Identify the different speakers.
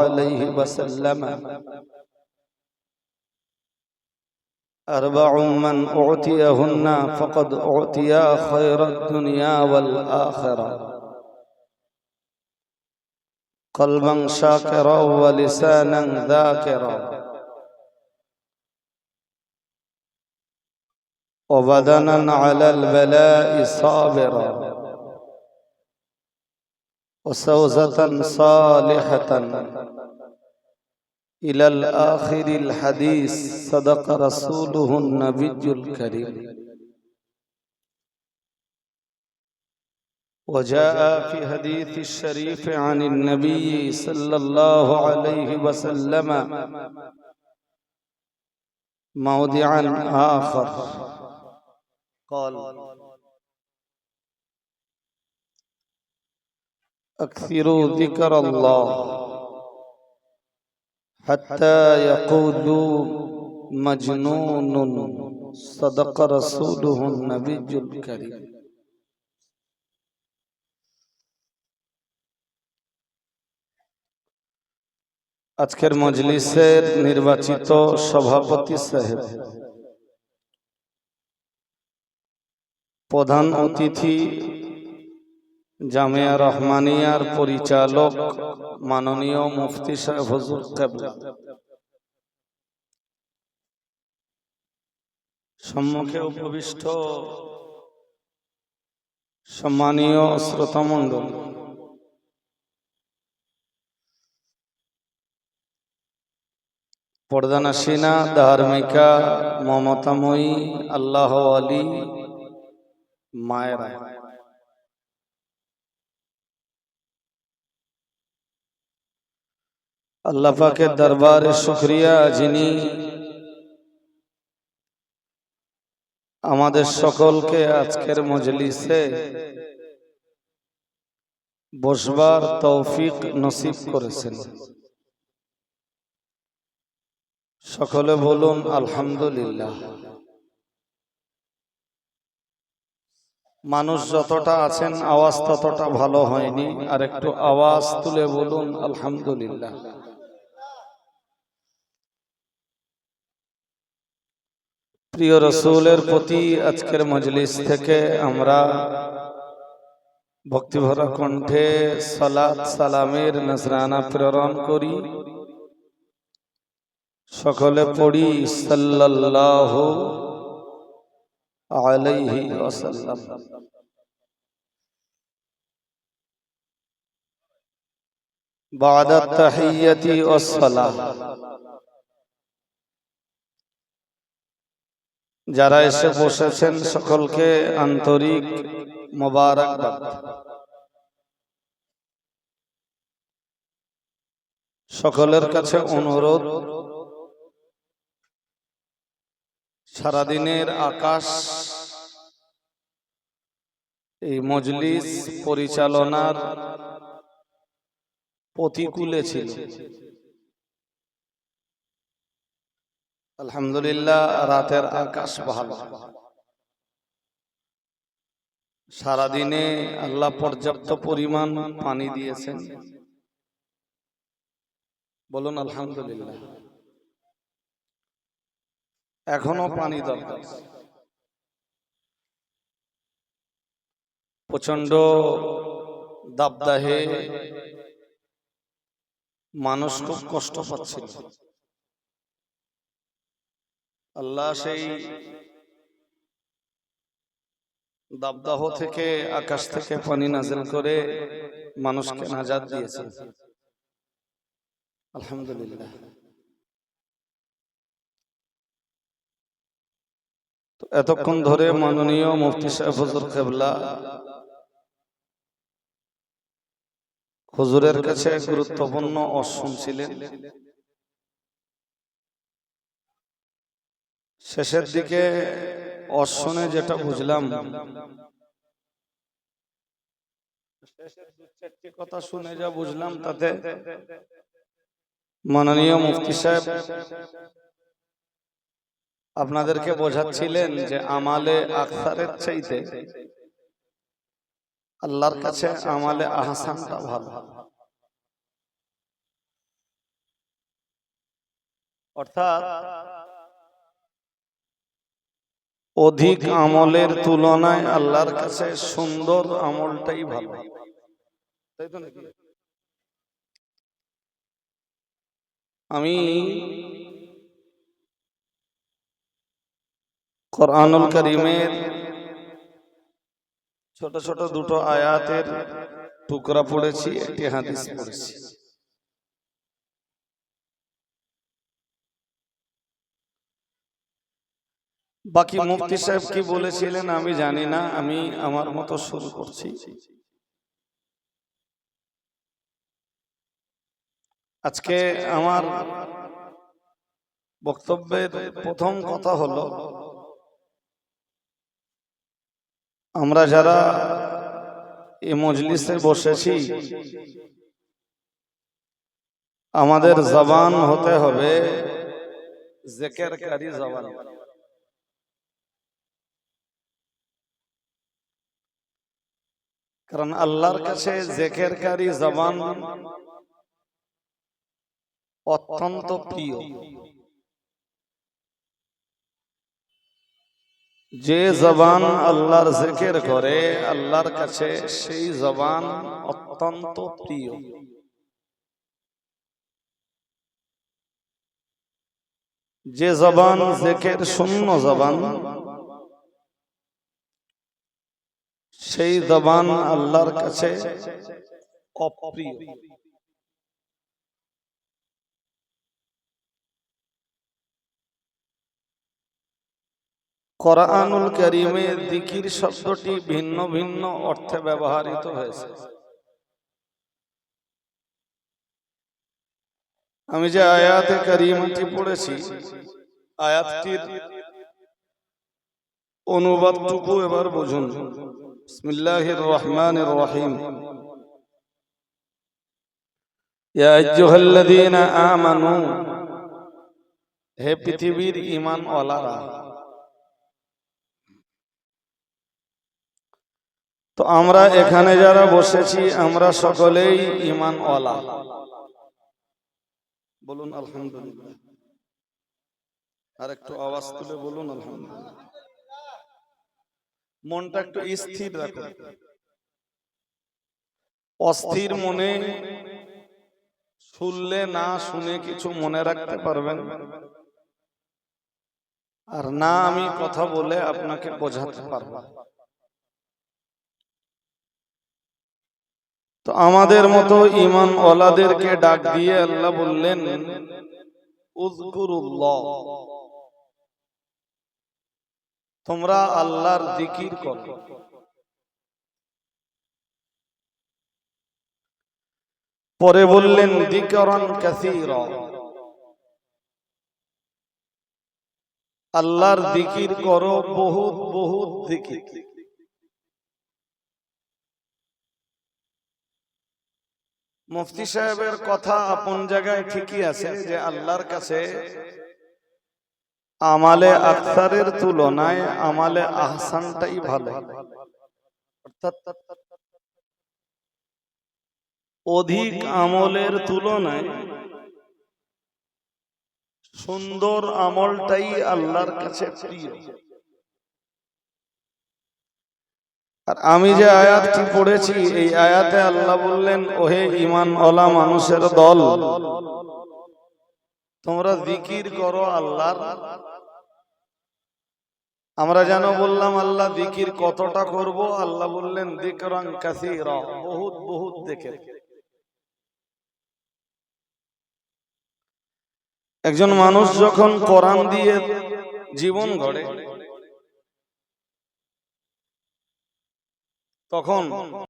Speaker 1: عليه وسلم. أربع من أعطيهن فقد أعطيا خير الدنيا والآخرة. قلبا شاكرا ولسانا ذاكرا. وبدنا على البلاء صابرا. وسوزة صالحة إلى الآخر الحديث صدق رسوله النبي الكريم. وجاء في حديث الشريف عن النبي صلى الله عليه وسلم موضعا آخر. قال أكثروا ذكر الله حتى يقولوا مجنون صدق رسوله النبي الكريم আজকের মজলিসের নির্বাচিত সভাপতি সাহেব প্রধান অতিথি জামিয়া রহমানিয়ার পরিচালক, মাননীয় মুফতি সাহেব হজুর সম্মুখে উপবিষ্ট সম্মানীয় শ্রোতামণ্ডল, পর্দানাসীনা ধার্মিকা মমতাময়ী আল্লাহ আলী মায়েরা। আল্লাহ পাকের দরবারে শুক্রিয়া যিনি আমাদের সকলকে আজকের মজলিসে বসবার তৌফিক নসিব করেছেন। সকলে বলুন, আলহামদুলিল্লাহ। মানুষ যতটা আছেন, আওয়াজ ততটা ভালো হয়নি। আর একটু আওয়াজ তুলে বলুন, আলহামদুলিল্লাহ। প্রিয় রসুলের প্রতি আজকের মজলিস থেকে আমরা ভক্তিভরা কণ্ঠে সালাত সালামের নজরানা প্রেরণ করি সকলে পড়ি সাল্লাল্লাহু আলাইহি ওয়াসাল্লাম بعد التحية والصلاة যারা এসে বসেছেন সকলকে আন্তরিক মোবারকবাদ। সকলের কাছে অনুরোধ, সারাদিনের আকাশ, এই মজলিস পরিচালনার প্রতিকূলে ছিল। আলহামদুলিল্লাহ, রাতের আকাশ ভালো সারাদিনে আল্লাহ পর্যাপ্ত পরিমাণ পানি দিয়েছেন। বলুন, আলহামদুলিল্লাহ। এখনও পানি দরকার। প্রচণ্ড দাবদাহে মানুষ খুব কষ্ট পাচ্ছিল। আল্লাহ সেই দাবদাহ থেকে আকাশ থেকে পানি নাজিল করে মানুষকে নাজাদ দিয়েছে। আলহামদুলিল্লাহ। এতক্ষণ ধরে মাননীয় মুফতি সাহেব হুজুর কেবলা হুজুরের কাছে গুরুত্বপূর্ণ অশ্বম ছিলেন। শেষের দিকে অশ্বনে যেটা বুঝলাম। কথা শুনে যা বুঝলাম তাতে মাননীয় মুফতি সাহেব আপনাদেরকে বোঝাচ্ছিলেন যে আমালে আখতারের চাইতে আল্লাহর কাছে আমালে আহসানটা ভালো। অর্থাৎ অধিক আমলের তুলনায় আল্লাহর কাছে সুন্দর আমলটাই ভালো। তাই তো নাকি? আমি কোরআনুল করিমের ছোট ছোট দুটো আয়াতের টুকরা পড়েছি একটি হাদিস পড়েছি। বাকি মুফতি সাহেব কি বলেছিলেন আমি জানি না আমি আমার মতো শুরু করছি। আজকে আমার বক্তব্যের প্রথম কথা হলো আমরা যারা এই মজলিসে বসেছি আমাদের জবান হতে হবে জেকেরকারী জবান। কারণ আল্লাহর কাছে জেকেরকারী জবান অত্যন্ত প্রিয়। যে জবান আল্লাহর জেকের করে, আল্লাহর কাছে সেই জবান অত্যন্ত প্রিয়। যে জবান জেকের শূন্য জবান সেই জবান আল্লাহর কাছে অপ্রিয়। কোরআনুল করিমে দিকির শব্দটি ভিন্ন ভিন্ন অর্থে ব্যবহৃত হয়েছে। আমি যে আয়াতে করিমটি পড়েছি, আয়াতটির অনুবাদটুকু এবার বুঝুন। রহিম। ইয়া আইয়ুহাল্লাযীনা আমানু। হে পৃথিবীর ঈমান ওয়ালারা তো আমরা এখানে যারা বসেছি, আমরা সকলেই ইমান ওয়ালা বলুন আলহামদুলিল্লাহ। আর একটু আওয়াজ তুলে বলুন আলহামদুলিল্লাহ। মনটা একটু স্থির রাখুন অস্থির মনে শুনলে না শুনে কিছু মনে রাখতে পারবেন। আর না আমি কথা বলে আপনাকে বোঝাতে পারব। তো আমাদের মতো ইমান ওলাদেরকে ডাক দিয়ে আল্লাহ বললেন তোমরা আল্লাহর জিকির করো। পরে বললেন, দিকরান কাসীরা। আল্লাহর জিকির করো, বহুত বহুত জিকির। মুফতি সাহেবের কথা আপন জায়গায় ঠিকই আছে যে আল্লাহর কাছে আমালে আখতারের তুলনায় আমালে আহসানটাই ভালো। অধিক আমলের তুলনায় সুন্দর আমলটাই আল্লাহর কাছে আর আমি যে আয়াতটি পড়েছি, এই আয়াতে আল্লাহ বললেন, ওহে ইমান ওলা মানুষের দল, তোমরা জিকির করো আল্লাহর আমরা যেন বললাম, আল্লাহ দিকির কতটা করব? আল্লাহ বললেন দিকরান কাসির, বহুত বহুত দেখে একজন মানুষ যখন কোরআন দিয়ে জীবন গড়ে, তখন